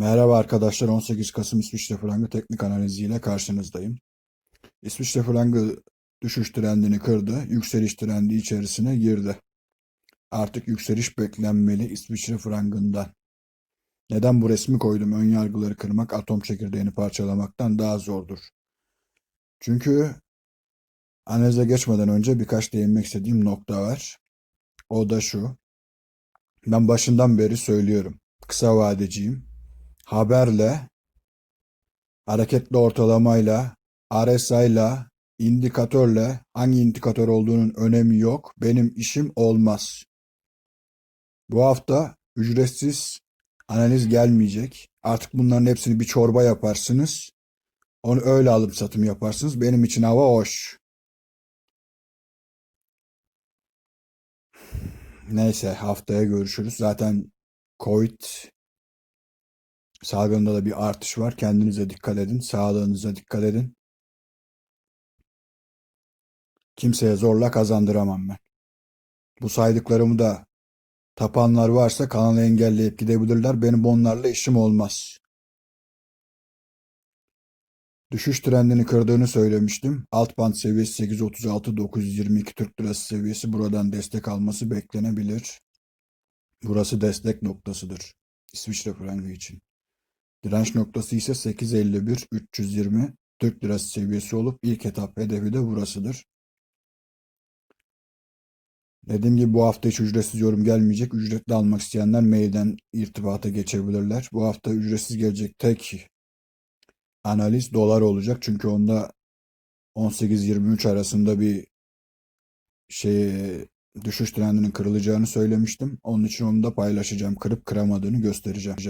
Merhaba arkadaşlar 18 Kasım İsviçre frangı teknik analiziyle karşınızdayım. İsviçre frangı düşüş trendini kırdı, yükseliş trendi içerisine girdi. Artık yükseliş beklenmeli İsviçre frangından. Neden bu resmi koydum? Ön yargıları kırmak atom çekirdeğini parçalamaktan daha zordur. Çünkü analize geçmeden önce birkaç değinmek istediğim nokta var. O da şu. Ben başından beri söylüyorum. Kısa vadeciyim haberle, hareketli ortalamayla, RSI'la, indikatörle hangi indikatör olduğunun önemi yok. Benim işim olmaz. Bu hafta ücretsiz analiz gelmeyecek. Artık bunların hepsini bir çorba yaparsınız. Onu öyle alıp satım yaparsınız. Benim için hava hoş. Neyse haftaya görüşürüz. Zaten Covid Salgında da bir artış var. Kendinize dikkat edin. Sağlığınıza dikkat edin. Kimseye zorla kazandıramam ben. Bu saydıklarımı da tapanlar varsa kanalı engelleyip gidebilirler. Benim onlarla işim olmaz. Düşüş trendini kırdığını söylemiştim. Alt band seviyesi 836-922 Türk Lirası seviyesi buradan destek alması beklenebilir. Burası destek noktasıdır. İsviçre frangı için. Direnç noktası ise 851-320 Türk Lirası seviyesi olup ilk etap hedefi de burasıdır. Dediğim gibi bu hafta hiç ücretsiz yorum gelmeyecek. Ücretli almak isteyenler mailden irtibata geçebilirler. Bu hafta ücretsiz gelecek tek analiz dolar olacak. Çünkü onda 18-23 arasında bir şey düşüş trendinin kırılacağını söylemiştim. Onun için onu da paylaşacağım. Kırıp kıramadığını göstereceğim.